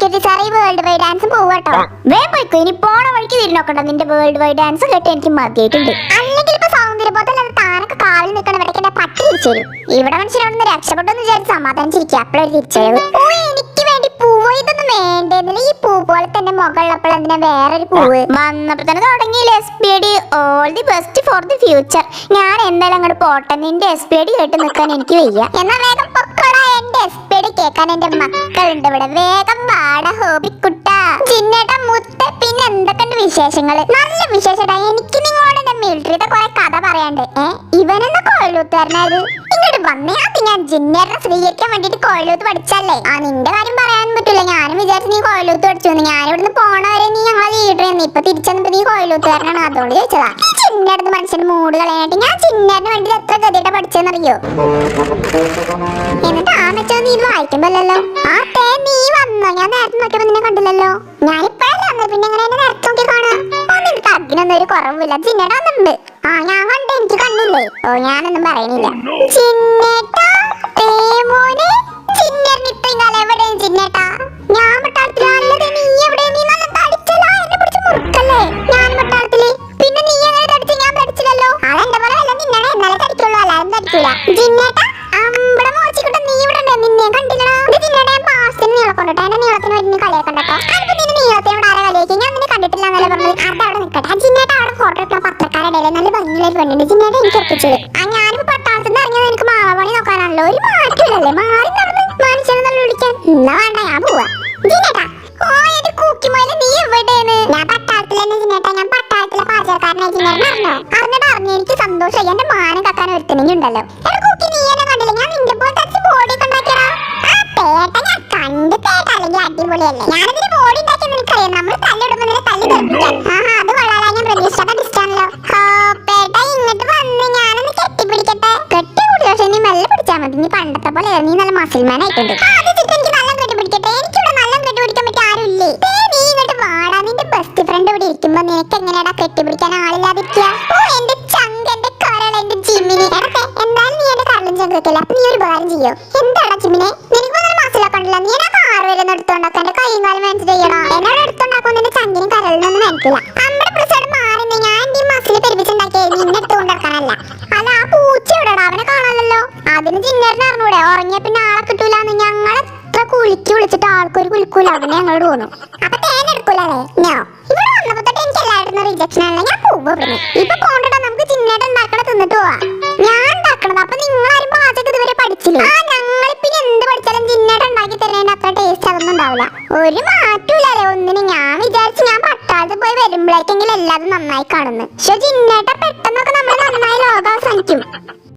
Security sir ഈ world wide dance പോവാട്ടോ വേ പോയിക്കോ ഇനി പോണ വഴിക്ക് തിരിഞ്ഞോക്കണ്ട നിന്റെ വേൾഡ് വൈഡ് ഡാൻസ് കേട്ട് എനിക്ക് മതിയായിട്ടുണ്ട്. അല്ലെങ്കിൽ ഇപ്പൊ സൗന്ദര്യബോധമല്ലാതെ താനൊക്കെ കാലിൽ നിൽക്കണ ഇവിടേക്ക് എന്നെ പട്ടി തിരിച്ചു തരും ഇവിടെ മനുഷ്യനോടൊന്ന് രക്ഷപ്പെട്ടെന്ന് വിചാരിച്ച് സമാധാനിച്ചിരിക്കുക അപ്പോഴൊരു തിരിച്ചറിവ്. ഓ എനിക്ക് വേണ്ടി പൂവ് ഇതൊന്നും വേണ്ടേന്നില്ല. ഈ പൂ പോലെ തന്നെ മുകളിലപ്പോൾ എന്തിനാ വേറൊരു പൂവ്. വന്നപ്പോൾ തന്നെ തുടങ്ങിയില്ലേ S P D all the best for the future ഞാൻ എന്തായാലും അങ്ങോട്ട് പോട്ടെ. നിന്റെ എസ് പി ഡി കേട്ട് നിൽക്കാൻ എനിക്ക് വയ്യ. എന്നാ വേഗം പൊക്കോടാ എന്റെ എസ് പി ഡി കേൾക്കാൻ എന്റെ മക്കളുണ്ട് ഇവിടെ. വേഗം വാട ഹോബിക്കുട്ട. ചിന്നേട്ട മുത്ത പിന്നെ എന്തൊക്കെയുണ്ട് വിശേഷങ്ങൾ നല്ല വിശേഷടാ. എനിക്ക് നിങ്ങളോട് എന്റെ മിലിറ്ററിയുടെ കുറെ കഥ പറയാണ്ട് ഏ ഇവനെന്താ കോഴലൂത്തുകാരനായത് ഇങ്ങോട്ട് വന്നേ. അത് ഞാൻ ജിന്നേറിനെ സ്വീകരിക്കാൻ വേണ്ടിട്ട് കോഴലൂത്ത് പഠിച്ചല്ലേ ആ നിന്റെ കാര്യം പറയാൻ പറ്റില്ല ഞാനും വിചാരിച്ചു നീ കോഴലൂത്ത് പഠിച്ചു. ഞാൻ ഇവിടുന്ന് പോണ വരെ നീ ഞങ്ങളെ ലീഡർ ആയിരുന്നു. ഇപ്പൊ തിരിച്ചെന്നപ്പോ നീ കോഴലൂത്തുകാരനാണ്. അതുകൊണ്ട് ചോദിച്ചതാ. ചിന്നടുത്ത് മനുഷ്യന്റെ മൂട് കളയാനായിട്ട് ഞാൻ ചിന്നേറിന് വേണ്ടി എത്ര ഗതിയുടെ പഠിച്ചെന്നറിയോ എന്നിട്ട് ആ മെച്ചോ നീ ഇത് വായിക്കുമ്പല്ലോ ആ തേ. ഒരു കുറവില്ല. ചിന്നേട്ട വന്നിട്ടുണ്ട്. ആ ഞാൻ കണ്ട് എനിക്ക് കണ്ടില്ലേ? ഓ ഞാനൊന്നും പറയണില്ല ചിന്നേട്ടാ കാലം എവിടെയും ചിന്നേട്ടാ ഞാൻ നീ എവിടെ? നീ നല്ല തടിച്ചല്ലോ? എന്നെ പിടിച്ച് മുറുക്കല്ലേ? ഞാൻ പിന്നെ നീ എങ്ങനെ തടിച്ച്? ഞാൻ തടിച്ചില്ലല്ലോ. അതെന്റെ പോലെ അല്ല നിന്നെ എന്നാലേ തടിക്കുള്ളൂ. അല്ലാതെ തടിക്കൂല. ജിന്നേട്ടാ അമ്പടെ മോച്ചിക്കിട്ട് നീ ഇവിടെ ഉണ്ട്? നിന്നെ കണ്ടില്ലടാ. ഇത് ഞാൻ പാസ്റ്റിന് എന്റെ നീളത്തിന് അതിപ്പോ നിന്നെ നീളത്തിന് ഇവിടെ ആരെ കളിയാക്കി ഞാൻ നിന്നെ കണ്ടിട്ടില്ല എന്നല്ലേ പറഞ്ഞത്. അത് അവിടെ നിൽക്കട്ടെ പെണ്ണുണ്ട് ജിന്നേട്ടാ എനിക്ക് ഒപ്പിച്ചത് ഞാനിപ്പോ പട്ടാളത്തിൽ നിന്ന് ഇറങ്ങിയത് എനിക്ക് മാവണി നോക്കാനാണല്ലോ. ഒരു മാറ്റമില്ലല്ലേ? മാറി നടന്ന് മനുഷ്യനെ വിളിക്കാൻ. എന്നാ വേണ്ട ഞാൻ പോവാ. ജിന്നേട്ടാ ഓ എന്റെ കൂക്കിമോയിൽ നീ എവിടെയാണ്? ഞാൻ പട്ടാളത്തിൽ തന്നെ ജിന്നേട്ടാ ഞാൻ പട്ടാളത്തിലെ പാചകക്കാരനായി ജിന്നേട്ടൻ അറിഞ്ഞോ അറിഞ്ഞിട്ട് അറിഞ്ഞു എനിക്ക് സന്തോഷമായി. എന്റെ മാനം കക്കാൻ ഒരുത്തനെങ്കിൽ ഉണ്ടല്ലോ. എടാ കൂക്കി നീ എന്നെ കണ്ടില്ല? ഞാൻ നിന്റെ പോലെ തച്ച് ബോഡി ഒക്കെ ഉണ്ടാക്കിയടാ. ആ പേട്ട ഞാൻ കണ്ട് പേട്ട. അല്ലെങ്കിൽ അടിപൊളിയല്ലേ? ഞാനതിന് ബോഡി ഉണ്ടാക്കി നിനക്കറിയാം നമ്മൾ തല്ലിടുമ്പോ നിന്നെ തല്ലി തെറിപ്പിക്കാം. ആഹാ അത് മതി നീ പണ്ടത്തെ പോലെ നീ നല്ല മസിൽമാൻ ആയിട്ടുണ്ട്. അത് എനിക്ക് നല്ല കെട്ടിപ്പിടിക്കട്ടെ എനിക്കിവിടെ നല്ല കെട്ടിപ്പിടിക്കാൻ പറ്റിയ ആരുമില്ലേ? നീ ഇങ്ങോട്ട് വാടാ. നിന്റെ ബെസ്റ്റ് ഫ്രണ്ട് ഇവിടെ ഇരിക്കുമ്പോ നിനക്ക് എങ്ങനെയാടാ കെട്ടിപ്പിടിക്കാൻ ആളില്ലാതിരിക്കുക ഓ എന്റെ ചങ്ക് എന്റെ കരൾ എന്റെ ജിമ്മിനി. എന്തായാലും നീ എന്റെ കരളും ചങ്കൊക്കെ അപ്പൊ നീ ഒരു ഉപകാരം ചെയ്യോ? എന്താടാ ജിമ്മിനെ? നിനക്ക് നല്ല മസിലൊക്കെ ഉണ്ടല്ലോ. നീ എന്നാ കാറ് വരെ എടുത്തോണ്ടാക്കാൻ എന്റെ കൈയും കാലം വേണ്ടി ചെയ്യണോ? എന്നോട് എടുത്തോണ്ടാക്കും നിന്റെ ചങ്കിനും കരളിനൊന്നും വേണ്ടില്ല കുളിക്ക് ആർക്കും ആൾക്കൊരു കുൽക്കൂല. അവനെ ഞങ്ങളോട് പോന്നു അപ്പൊ തേൻ എടുക്കൂലേ ഞാ ഇവിടെ വന്നപ്പോ തൊട്ട് എനിക്ക് എല്ലായിടത്തും റിജക്ഷൻ ആണല്ലോ ഞാൻ പോകും പിന്നെ ഇപ്പൊ പോണ്ടോ നമുക്ക് ചിന്നേട്ട് ഉണ്ടാക്കണ തിന്നിട്ട് പോവാ. ഞാൻ ഉണ്ടാക്കണത്. അപ്പൊ നിങ്ങളാരും പാചകം ഇതുവരെ പഠിച്ചില്ലേ? ആ ഞങ്ങൾ പിന്നെ എന്ത് പഠിച്ചാലും ചിന്നേട്ട് ഉണ്ടാക്കി തരുന്നതിന് അത്ര ടേസ്റ്റ് അതൊന്നും ഉണ്ടാവില്ല. ഒരു മാറ്റൂലേ ഒന്നിന് ഞാൻ വിചാരിച്ചു ഞാൻ പട്ടാളത്ത് പോയി വരുമ്പോഴേക്കെങ്കിലും എല്ലാതും നന്നായി കാണുന്നു. പക്ഷെ ചിന്നേട്ട പെട്ടെന്നൊക്കെ നമ്മൾ നന്നായി ലോകം അവസാനിക്കും.